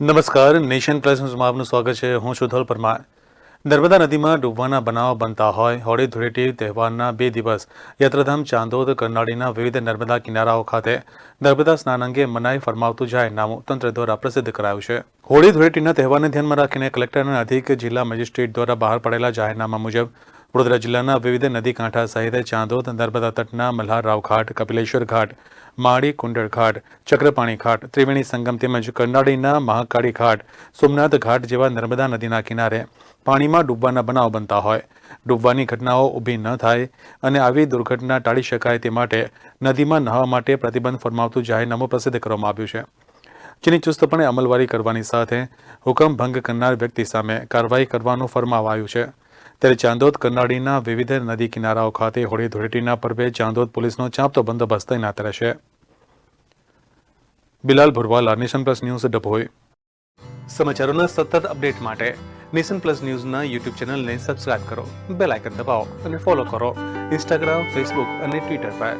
નમસ્કાર, nation plus ન્યૂઝમાં આપનું સ્વાગત છે. હું શુધલ પરમાર. નર્મદા નદીમાં ડૂબવાના બનાવ બનતા હોય, હોળી ધૂળેટી તહેવારના બે દિવસ, યાત્રાધામ ચાંદોદ, કરનાળીના વિવિધ નર્મદા કિનારાઓ ખાતે નર્મદા સ્નાન અંગે મનાઈ ફરમાવતું જાહેરનામું તંત્ર દ્વારા પ્રસિદ્ધ કરાયું છે. હોળી ધૂળેટીના તહેવારને ધ્યાનમાં રાખીને કલેક્ટર અને અધિક જિલ્લા મેજિસ્ટ્રેટ દ્વારા બહાર પડેલા જાહેરનામા મુજબ વડોદરા જિલ્લાના વિવિધ નદી કાંઠા સહિત ચાંદોદ નર્મદા તટના મલ્હારરાવ ઘાટ કપિલેશ્વર ઘાટ, માળી, કુંડળ ઘાટ, ચક્રપાણી ઘાટ, ત્રિવેણી સંગમ તેમજ કરનાળીના મહાકાળી ઘાટ, સોમનાથ ઘાટ જેવા નર્મદા નદીના કિનારે પાણીમાં ડૂબવાના બનાવ બનતા હોય. ડૂબવાની ઘટનાઓ ઊભી ન થાય અને આવી દુર્ઘટના ટાળી શકાય તે માટે નદીમાં નહાવા માટે પ્રતિબંધ ફરમાવતું જાહેરનામું પ્રસિદ્ધ કરવામાં આવ્યું છે. જેની ચુસ્તપણે અમલવારી કરવાની સાથે હુકમ ભંગ કરનાર વ્યક્તિ સામે કાર્યવાહી કરવાનું ફરમાવાયું છે. ત્યારે ચાંદોદ કરનાળીના વિવિધ નદી કિનારાઓ ખાતે હોળી ધૂળેટીના પર્વે ચાંદોદ પોલીસનો ચાંપતો બંદોબસ્ત તૈનાત રહેશે. Bilal Bhurwala, Nation Plus News, Dabhoi. સમાચારોના સતત અપડેટ માટે નેશન પ્લસ ન્યૂઝના યુટ્યુબ ચેનલને સબસ્ક્રાઇબ કરો, બેલ આઇકન દબાવો અને ફોલો કરો. ઇન્સ્ટાગ્રામ, ફેસબુક અને ટ્વિટર પર.